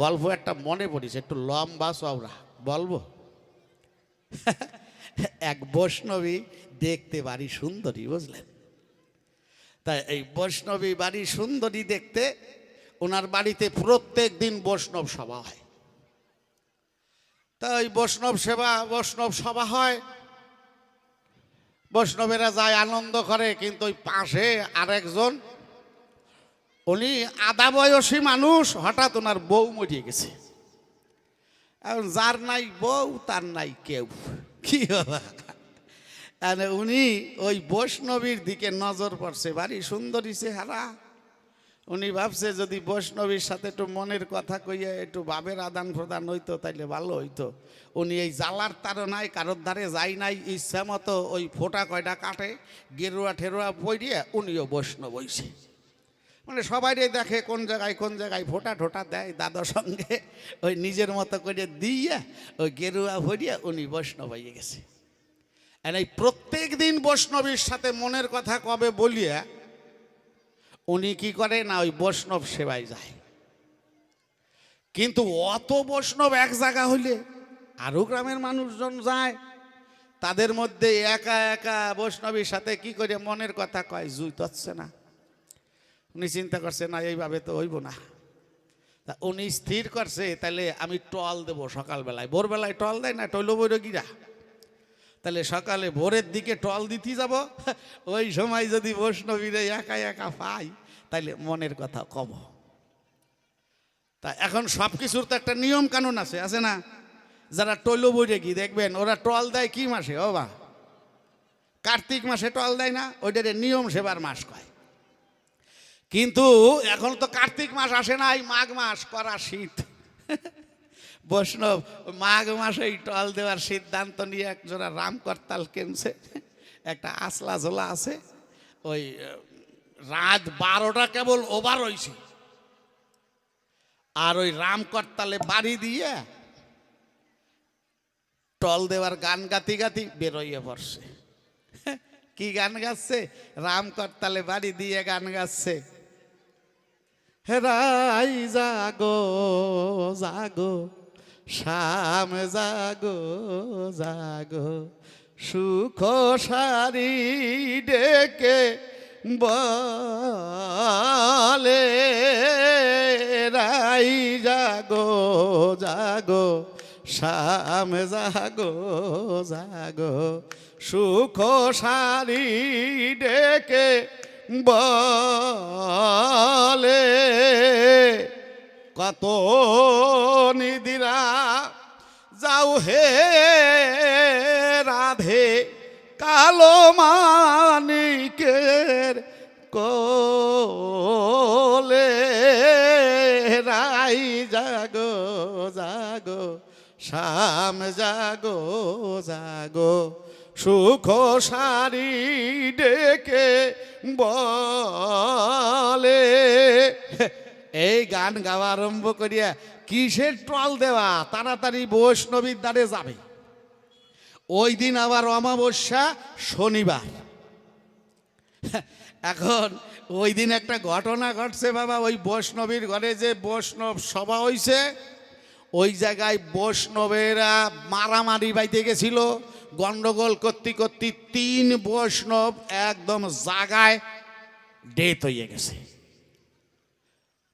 গল্প একটা মনে পড়িছে, একটু লম্বা চওড়া, বলব? এক বৈষ্ণবী দেখতে বাড়ি সুন্দরী, বুঝলেন? তাই এই বৈষ্ণবী বাড়ি সুন্দরী দেখতে ওনার বাড়িতে প্রত্যেক দিন বৈষ্ণব সভা হয়। তা ওই বৈষ্ণব সেবা, বৈষ্ণব সভা হয়। বৈষ্ণবেরা যায় আনন্দ করে, কিন্তু ওই পাশে আরেকজন উনি আধা বয়সী মানুষ, হঠাৎ ওনার বউ মরিয়ে গেছে। এখন যার নাই বউ, তার নাই কেউ। কি আর উনি ওই বৈষ্ণবীর দিকে নজর পড়ছে বাড়ি সুন্দরী চেহারা। উনি ভাবছে যদি বৈষ্ণবীর সাথে একটু মনের কথা কইয়া একটু ভাবের আদান প্রদান হইতো, তাইলে ভালো হইতো। উনি এই জালার তারনায় কারোর ধারে যাই নাই, ইচ্ছা মতো ওই ফোটা কয়টা কাটে, গেরুয়া ঠেরুয়া বইরিয়া উনিও বৈষ্ণব হইছে। মানে সবাই দেখে কোন জায়গায় কোন জায়গায় ফোটা ঠোটা দেয় দাদার সঙ্গে। ওই নিজের মতো করে দিয়ে ওই গেরুয়া ভরিয়া উনি বৈষ্ণব হয়ে গেছে। আর এই প্রত্যেক দিন বৈষ্ণবীর সাথে মনের কথা কবে বলিয়া উনি কি করে না ওই বৈষ্ণব সেবায় যায়। কিন্তু অত বৈষ্ণব এক জায়গা হইলে আরও গ্রামের মানুষজন যায়। তাদের মধ্যে একা একা বৈষ্ণবীর সাথে কি করে মনের কথা কয়, জুই তচ্ছে না। উনি চিন্তা করছে, না, এইভাবে তো হইব না। তা উনি স্থির করছে তাহলে আমি টল দেবো সকালবেলায়। ভোরবেলায় টল দেয় না টৈল বৈরগীরা। তাহলে সকালে ভোরের দিকে টল দিতে যাব, ওই সময় যদি বৈষ্ণবীরে একা একা পাই, তাইলে মনের কথা কব। তা এখন সব কিছুর তো একটা নিয়ম কানুন আছে আছে না? যারা টৈল বৈরাগী, দেখবেন ওরা টল দেয় কি মাসে, ও বা কার্তিক মাসে টল দেয় না, ওইটারে নিয়ম সেবার মাস কয়। কিন্তু এখন তো কার্তিক মাস আসে নাই, মাঘ মাস, করা শীত। বৈষ্ণব, মাঘ মাসে টল দেওয়ার সিদ্ধান্ত নিয়ে একজোড়া রাম করতাল কেমছে একটা আসলা ঝোলা আছে, ওই রাত বারোটা কেবল ওভার হয়েছে আর ওই রাম করতালে বাড়ি দিয়ে টল দেওয়ার গান গাতি গাতি বেরোইয়ে পড়ছে। কি গান গাচ্ছে? রাম করতালে বাড়ি দিয়ে গান গাচ্ছে। হেরাই জাগো জাগো, শাম জাগো জাগো। সুখ সারি ডেকে বলে রাই জাগো জাগো, শাম জাগো জাগো। সুখ সারি ডেকে বলে কত নিদিরা যাও হে রাধে কালো মানিকের কোলে রাই জাগো জাগো শাম জাগো জাগো, সুখ সারি ডেকে বলে। এই গান গাওয়া আরম্ভ করিয়া কিসের টল দেওয়া? তাড়াতাড়ি বৈষ্ণবীর দ্বারে যাবে। ওই দিন আবার অমাবস্যা শনিবার। এখন ওই দিন একটা ঘটনা ঘটছে বাবা, ওই বৈষ্ণবীর ঘরে যে বৈষ্ণব সভা হইছে, ওই জায়গায় বৈষ্ণবেরা মারামারি বাইতে গেছিল। গন্ডগোল করতে করতে তিন বৈষ্ণব একদম জাগায় ডেথ হয়ে গেছে।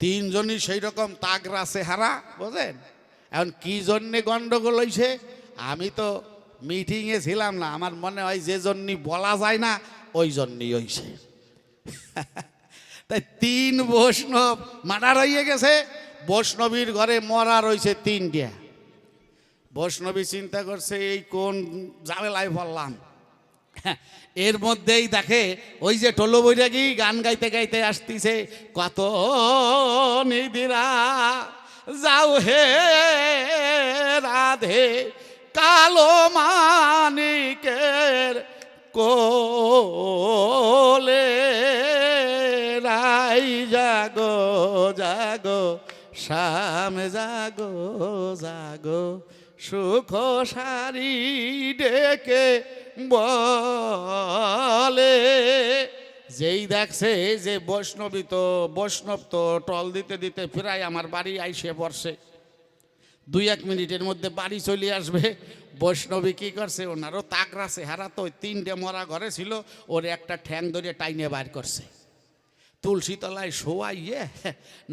তিনজনই সেই রকম তাগরা চেহারা বোঝেন এখন কি জন্যে গন্ডগোল হয়েছে আমি তো মিটিংয়ে ছিলাম না, আমার মনে হয় যে জন্যই বলা যায় না, ওই জন্যই হয়েছে তাই তিন বৈষ্ণব মার্ডার হয়ে গেছে, বৈষ্ণবীর ঘরে মরা রয়েছে তিনটা। বৈষ্ণবী চিন্তা করছে, এই কোন ঝামেলায় পড়লাম? এর মধ্যেই দেখে, ওই যে টোলো বৈরাগী গান গাইতে গাইতে আসতিছে, কত নিদিরা যাও হে রাধে, কালো মানিকের কোলে রাই জাগো জাগো, শাম জাগো জাগো সুখ সারি ডেকে বলে, যেই দেখছে যে বৈষ্ণবী তো বৈষ্ণব তো টল দিতে দিতে প্রায় আমার বাড়ি আইসে পড়ছে দুই এক মিনিটের মধ্যে বাড়ি চলে আসবে। বৈষ্ণবী কি করছে? ওনারও তাকরা চেহারা তো, ওই তিনটে মরা ঘরে ছিল, ওর একটা ঠ্যাং ধরে টাইনে বার করছে। তুলসী তলায় শোয়াইয়ে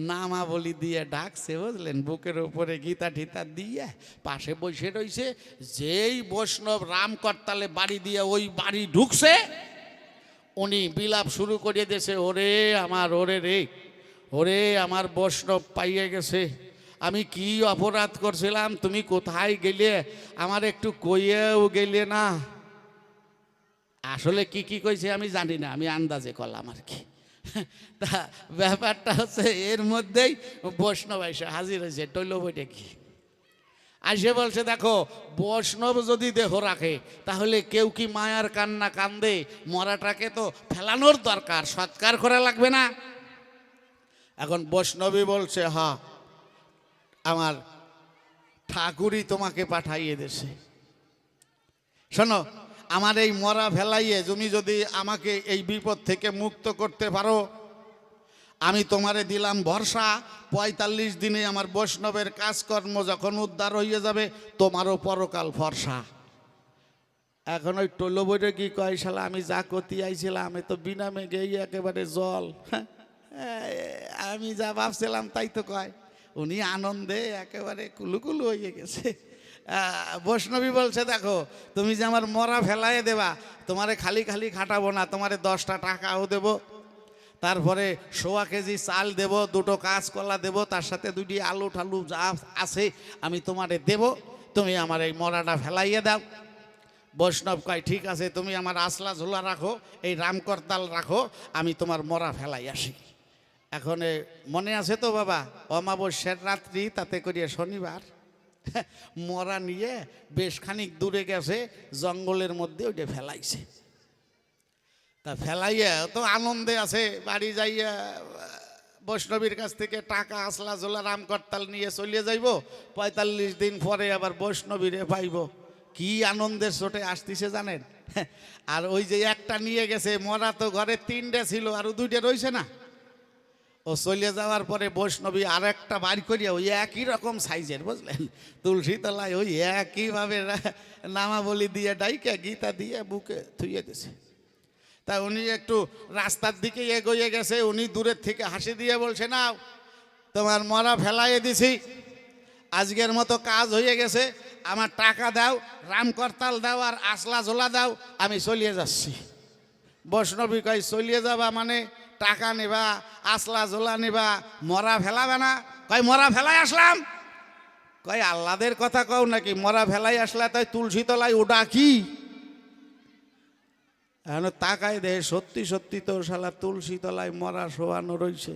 নামা বলি দিয়ে ডাকছে, বুঝলেন? বুকের উপরে গীতা ঠিতা দিয়ে পাশে বসে রইছে। যেই বৈষ্ণব রাম করতালে বাড়ি দিয়ে ওই বাড়ি ঢুকছে, উনি বিলাপ শুরু করে দিয়েছে, ওরে আমার, ওরে রে, ওরে আমার বৈষ্ণব পাইয়ে গেছে। আমি কি অপরাধ করছিলাম? তুমি কোথায় গেলে? আমার একটু কইয়েও গেলে না। আসলে কি কি কইছে আমি জানি না, আমি আন্দাজে করলাম আর কি। তা ব্যাপারটা হচ্ছে এর মধ্যেই বৈষ্ণব এসে হাজির হয়েছে টৈল বইটা কি? আসে বলছে, দেখো, বৈষ্ণব যদি দেহ রাখে, তাহলে কেউ কি মায়ার কান্না কান্দে? মরাটাকে তো ফেলানোর দরকার, সৎকার করা লাগবে না? এখন বৈষ্ণবী বলছে, হা, আমার ঠাকুরই তোমাকে পাঠাইয়ে দেশে শোনো আমার এই মরা ফেলাইয়ে তুমি যদি আমাকে এই বিপদ থেকে মুক্ত করতে পারো আমি তোমারে দিলাম ভরসা। পঁয়তাল্লিশ দিনে আমার বৈষ্ণবের কাজকর্ম যখন উদ্ধার হয়ে যাবে তোমারও পরকাল ভরসা। এখন ওই টোলো বইটা কি কয় শালা আমি যা করতে আইছিলাম আমি তো বিনা মেঘেই একেবারে জল। হ্যাঁ, আমি যা ভাবছিলাম তাই তো কয়। উনি আনন্দে একেবারে কুলুকুলু হয়ে গেছে। বৈষ্ণবী বলছে, দেখো, তুমি যে আমার মরা ফেলাইয়ে দেবা, তোমারে খালি খালি খাটাবো না, তোমারে দশটা টাকাও দেবো। তারপরে সোয়া কেজি চাল দেব, দুটো কাঁচকলা দেব, তার সাথে দুটি আলু ঠালু যা আছে আমি তোমারে দেব। তুমি আমার এই মরাটা ফেলাইয়ে দাও। বৈষ্ণব কয়, ঠিক আছে, তুমি আমার আসলা ঝোলা রাখো, এই রামকরতাল রাখো, আমি তোমার মরা ফেলাই আসি। এখন মনে আছে তো বাবা, অমাবস্যার রাত্রি তাতে করিয়া শনিবার। মরা নিয়ে বেশ খানিক দূরে গেছে, জঙ্গলের মধ্যে ওইটা ফেলাইছে। তা ফেলাইয়া তো আনন্দে আছে, বাড়ি যাইয়া বৈষ্ণবীর কাছ থেকে টাকা, আসলা জোলা রাম করতাল নিয়ে চলিয়ে যাইব। পঁয়তাল্লিশ দিন পরে আবার বৈষ্ণবীরে পাইব। কি আনন্দের চোটে আসতিছে জানেন? আর ওই যে একটা নিয়ে গেছে, মরা তো ঘরে তিনটে ছিল, আর দুইটা রইছে না? ও চলে যাওয়ার পরে বৈষ্ণবী আর একটা বার করিয়া ওই একই রকম সাইজের, বুঝলেন? তুলসী তলায় ওই একইভাবে নামাবলি দিয়ে ডাইকে গীতা দিয়ে বুকে থুইয়ে দিছে। তা উনি একটু রাস্তার দিকে এগোয়ে গেছে, উনি দূরের থেকে হাসি দিয়ে বলছে না তোমার মরা ফেলাইয়ে দিছি। আজকের মতো কাজ হয়ে গেছে, আমার টাকা দাও রাম করতাল দাও আর আসলা ঝোলা দাও, আমি চলিয়ে যাচ্ছি। বৈষ্ণবী কয়, চলিয়ে যাবা মানে টাকা নেবা, আসলা ঝোলা নেবা, মরা ফেলাবে না। কয়, মরা ফেলাই আসলাম? কয় আল্লাদের কথা কও নাকি, মরা ফেলাই আসলা তাই তুলসী তলায় ওটা কি? এখন তাকায় দেহে সত্যি সত্যি তো শালা তুলসী তলায় মরা শোয়ানো রয়েছে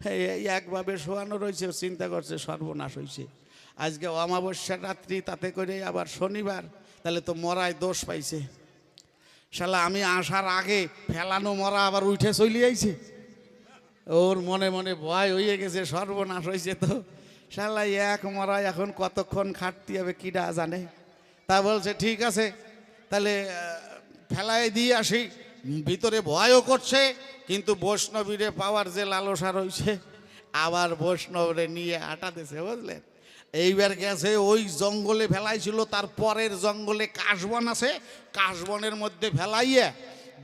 এই একভাবে শোয়ানো রয়েছে চিন্তা করছে সর্বনাশ হয়েছে আজকে অমাবস্যা রাত্রি, তাতে করে আবার শনিবার, তাহলে তো মরায় দোষ পাইছে। শালা, আমি আসার আগে ফেলানো মরা আবার উঠে চলে আইছে। ওর মনে মনে ভয় হয়ে গেছে, সর্বনাশ হয়েছে তো। শালা, এক মরা এখন কতক্ষণ খাটতে হবে কিডা জানে? তা বলছে, ঠিক আছে, তাহলে ফেলায় দিয়ে আসি। ভিতরে ভয়ও করছে, কিন্তু বৈষ্ণবীরে পাওয়ার যে লালসা রয়েছে আবার বৈষ্ণবরে নিয়ে আটা দিছে, বুঝলেন? এইবার গেছে, ওই জঙ্গলে ফেলাইছিল, তার পরের জঙ্গলে কাশবন আছে, কাশবনের মধ্যে ফেলাইয়ে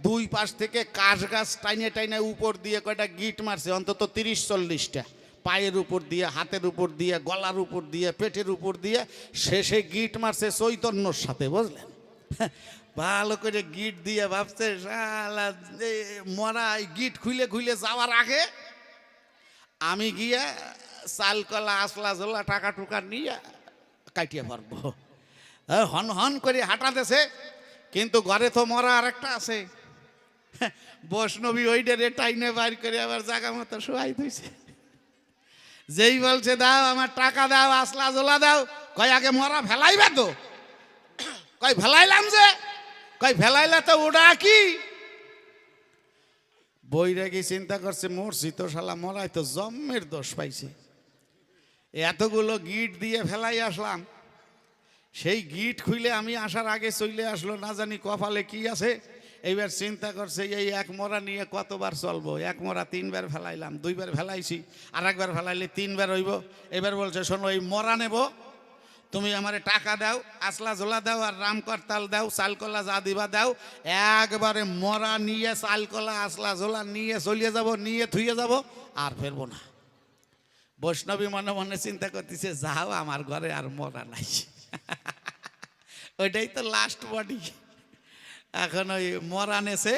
দুই পাশ থেকে কাশ গাছ টাইনে টাইনে উপর দিয়ে কয়টা গিট মারছে, অন্তত তিরিশ চল্লিশটা। পায়ের উপর দিয়ে, হাতের উপর দিয়ে, গলার উপর দিয়ে, পেটের উপর দিয়ে শেষে গিট মারছে চৈতন্যর সাথে, বুঝলেন? ভালো করে গিট দিয়ে ভাবছে মরা গিট খুলে খুলে যাওয়ার আগে আমি গিয়ে চাল কলা, আসলা জোলা টাকা টুকা নিয়ে কাটিয়ে পারব হন হন করে হাঁটাতেছে, কিন্তু ঘরে তো মরা আর একটা আছে। বৈষ্ণবী ওইটারে টাইনে বাইর করে আবার জায়গা মতো শোয়াই দিয়েছে যেই বলছে, দাও আমার টাকা দাও, আসলা জোলা দাও। কয়, আগে মরা ফেলাইবে তো। কয়, ফেলাইলাম যে। কয়, ফেলাইলে তো ওটা কি? বৈরাগী চিন্তা করছে মরছি তো শালা মরাই তো জম্মের দোষ পাইছে। এতগুলো গিট দিয়ে ফেলাই আসলাম। সেই গিট খুলে আমি আসার আগে চলে আসলো, না জানি কপালে কি আছে। এইবার চিন্তা করছে, এই এক মরা নিয়ে কতবার চলবো? এক মরা তিনবার ফেলাইলাম, দুইবার ফেলাইছি আর একবার ফেলাইলে তিনবার হইব। এবার বলছে, শোনো, এই মরা নেব। তুমি আমারে টাকা দাও আসলা ঝোলা দাও আর রাম করতাল দাও, চালকলা যা দিবা দাও। একবারে মরা নিয়ে চালকলা আসলা ঝোলা নিয়ে চলিয়ে যাব, নিয়ে থুয়ে যাব, আর ফেরবো না। বৈষ্ণবী মনে মনে চিন্তা করতেছে, যাও আমার ঘরে আর মরা নাই। ওইটাই তো লাস্ট বডি এখন ওই মরা নেছে,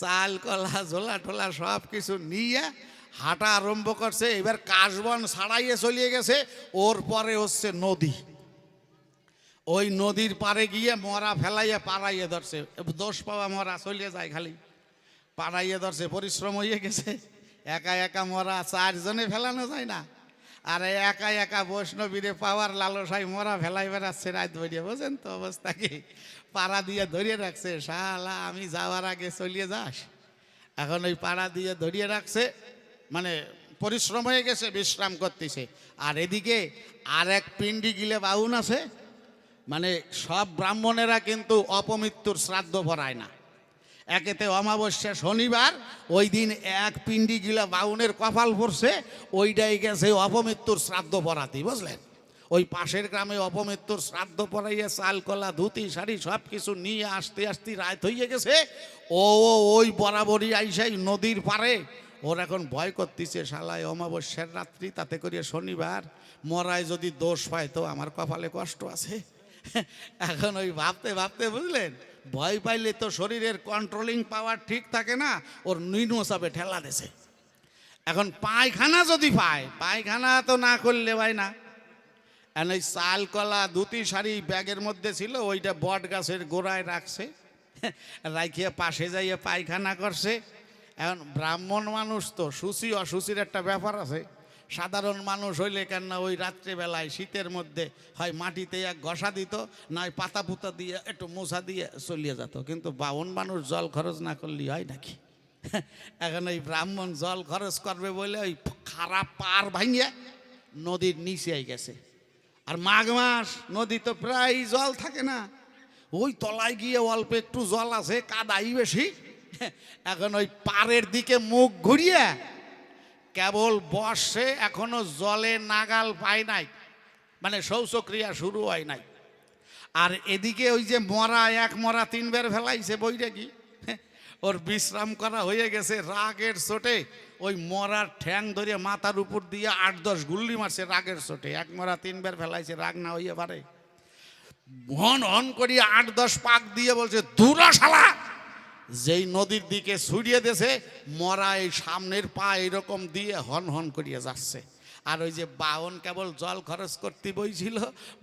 চাল, কলা, ঝোলা টোলা সব কিছু নিয়ে হাঁটা আরম্ভ করছে। এবার কাশবন ছাড়াইয়ে চলিয়ে গেছে, ওর পরে হচ্ছে নদী। ওই নদীর পারে গিয়ে মরা ফেলাইয়ে পাড়াইয়ে ধরছে। দোষ পাওয়া মরা চলিয়ে যায় খালি। পাড়াইয়ে ধরছে, পরিশ্রম হয়ে গেছে। একা একা মরা চারজনে ফেলানো যায় না। আর একা একা বৈষ্ণবীরে পাওয়ার লালসাই মরা ফেলাই বেড়াচ্ছে রাত ধরিয়ে বোঝেন তো অবস্থা কি? পাড়া দিয়ে ধরিয়ে রাখছে, শালা, আমি যাওয়ার আগে চলিয়ে যাস। এখন ওই পাড়া দিয়ে ধরিয়ে রাখছে মানে পরিশ্রম হয়ে গেছে, বিশ্রাম করতেছে। আর এদিকে আর এক পিণ্ডি গিলে বাউন আছে মানে সব ব্রাহ্মণেরা কিন্তু অপমৃত্যুর শ্রাদ্ধ ভরায় না। একেতে অমাবস্যা শনিবার, ওই দিন এক পিণ্ডি গিলা বাউনের কপাল পড়ছে ওইটাই গেছে অপমৃত্যুর শ্রাদ্ধ পড়াতে বুঝলেন? ওই পাশের গ্রামে অপমৃত্যুর শ্রাদ্ধ পড়াইয়া চাল, কলা, ধুতি, শাড়ি সব কিছু নিয়ে আসতে আসতে রাত হয়ে গেছে। ও ওই বরাবরই আইসাই নদীর পারে ওর এখন ভয় করতেছে, শালায় অমাবস্যার রাত্রি, তাতে করিয়া শনিবার। মরায় যদি দোষ পায় তো আমার কপালে কষ্ট আছে। এখন ওই ভাবতে ভাবতে বুঝলেন? ভয় পাইলে তো শরীরের কন্ট্রোলিং পাওয়ার ঠিক থাকে না, ওর নিম্ন চাপে ঠেলা দেছে। এখন পায়খানা যদি পায়, পায়খানা তো না করলে ভাই না। এখন ওই চাল, কলা, ধুতি, শাড়ি ব্যাগের মধ্যে ছিল, ওইটা বট গাছের গোড়ায় রাখছে রাখিয়ে পাশে যাইয়ে পায়খানা করছে। এখন ব্রাহ্মণ মানুষ তো, সুচি, অসুচির একটা ব্যাপার আছে। সাধারণ মানুষ হইলে কেন না ওই রাত্রেবেলায় শীতের মধ্যে হয় মাটিতে এক ঘষা দিত, নয় পাতা পুতা দিয়ে একটু মোছা দিয়ে চলিয়ে যেত। কিন্তু বাউন মানুষ জল খরচ না করলেই হয় নাকি? এখন ওই ব্রাহ্মণ জল খরচ করবে বলে ওই খারাপ পার ভাঙিয়ে নদীর নিচে গেছে। আর মাঘ মাস নদী তো প্রায় জল থাকে না। ওই তলায় গিয়ে অল্প একটু জল আছে, কাদাই বেশি। এখন ওই পাড়ের দিকে মুখ ঘুরিয়ে কেবল বর্ষে এখনও জলে নাগাল পায় নাই। মানে শৌচক্রিয়া শুরু হয় নাই। আর এদিকে ওই যে মরা, এক মরা তিনবার ফেলাইছে বইটা কি ওর বিশ্রাম করা হয়ে গেছে রাগের চোটে ওই মরার ঠ্যাং ধরে মাথার উপর দিয়ে আট দশ গুল্লি মারছে রাগের চোটে এক মরা তিনবার ফেলাইছে, রাগ না হইয়ে পারে। হন হন করিয়ে আট দশ পাক দিয়ে বলছে দূরা শালা যেই নদীর দিকে ছুড়িয়ে দেছে মরা এই সামনের পা এরকম দিয়ে হন হন করিয়ে যাচ্ছে। আর ওই যে বাহন কেবল জল খরচ করতে বইছিল,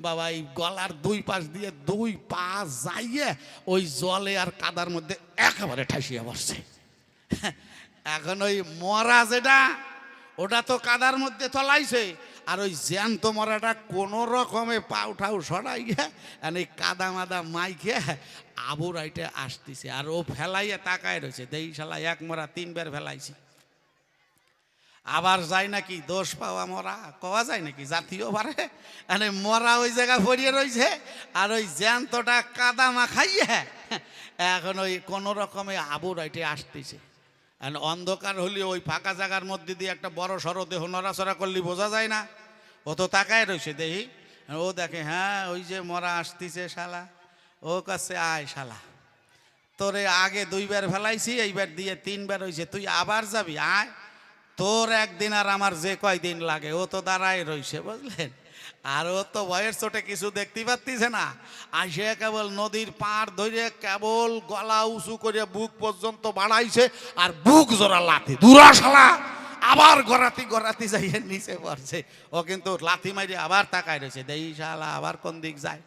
বাবা, এই গলার দুই পাশ দিয়ে দুই পা যাইয়ে ওই জলে আর কাদার মধ্যে একেবারে ঠাসিয়ে বসছে এখন ওই মরা যেটা, ওটা তো কাদার মধ্যে তলাইছে। আর ওই জ্যান্ত মরাটা কোনো রকমে পা উঠাও সরাইয়া আর এই কাদা মাদা মাইকে আবুর আইটে আসতেছে আর ও ফেলাইয়া তাকায় রয়েছে দেই শালা, এক মরা তিনবার ফেলাইছি। আবার যায় নাকি? দোষ পাওয়া মরা। কওয়া যায় নাকি? জাতীয় পারে। মানে মরা ওই জায়গা পড়িয়ে রয়েছে আর ওই জ্যান্তটা কাদা মাখাইয়ে এখন ওই কোনো রকমে আবুর আইটে আসতেছে। আর অন্ধকার হলে ওই ফাঁকা জায়গার মধ্যে দিয়ে একটা বড় সড়ো দেহ নড়াচড়া করলে বোঝা যায় না। ও তো তাকায় রয়েছে দেখি ও দেখে হ্যাঁ ওই যে মরা আসতেছে শালা। ও কাছে আয় শালা। তোরে আগে দুইবার ফেলাইছি, এইবার দিয়ে তিনবার হয়েছে তুই আবার যাবি, আয়। তোর একদিন আর আমার যে কয়দিন লাগে, ও তো দাঁড়ায় রইছে, বুঝলেন? আর ও তো বয়ের চোটে কিছু দেখতে পাচ্তিছে না। আসে কেবল নদীর পাড় ধরে কেবল গলা উঁচু করে বুক পর্যন্ত বাড়াইছে আর বুক জোড়া লাথি। দুরাশালা আবার গড়াতি গড়াতি যাইয়ে নিচে পড়ছে। ও কিন্তু লাথি মারি আবার তাকায় রয়েছে দেই শালা, আবার কোন দিক যায়?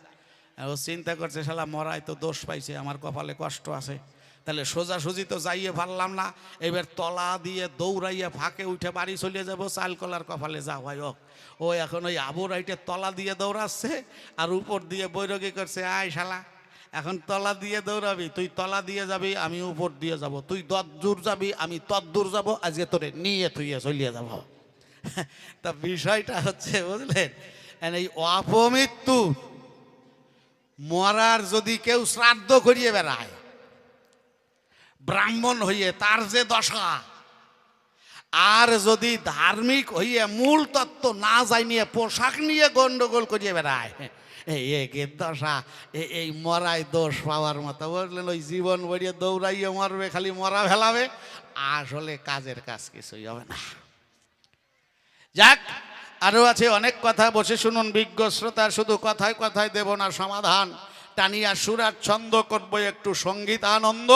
ও চিন্তা করছে, শালা মরাই তো দোষ পাইছে, আমার কপালে কষ্ট আছে। তাহলে সোজাসুজি তো যাইয়ে পারলাম না। এবার তলা দিয়ে দৌড়াইয়া ফাঁকে উঠে বাড়ি চলে যাব চাল কলার কপালে যা ভাই হোক। ও এখন ওই আবুর আইটে তলা দিয়ে দৌড়াচ্ছে আর উপর দিয়ে বৈরগী করছে, আয় শালা, এখন তলা দিয়ে দৌড়াবি, তুই তলা দিয়ে যাবি, আমি উপর দিয়ে যাব। তুই দূর যাবি, আমি তদ্দূর যাব, আজকে তোরে নিয়ে তুইয়ে চলিয়ে যাব। তা বিষয়টা হচ্ছে, বুঝলেন? And এই অপমৃত্যু মরার যদি কেউ শ্রাদ্ধ করিয়ে বেড়ায়, ব্রাহ্মণ হইয়ে তার যে দশা, আর যদি ধার্মিক হইয়ে মূল তত্ত্ব না যাই নিয়ে পোশাক নিয়ে গন্ডগোল করিয়ে বেড়ায় একের দশা এই মরাই দোষ পাওয়ার মতো বুঝলেন ওই জীবন বড়িয়ে দৌড়াইয়ে মরবে, খালি মরা ফেলাবে, আসলে কাজের কাজ কিছুই হবে না। যাক আরও আছে, অনেক কথা। বসে শুনুন বিজ্ঞ শ্রোতা, শুধু কথায় কথায় দেব না সমাধান। টানিয়া সুরার ছন্দ করব একটু সংগীত আনন্দ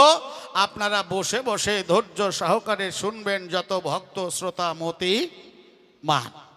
আপনারা বসে বসে ধৈর্য সহকারে শুনবেন যত ভক্ত শ্রোতা মতি মান।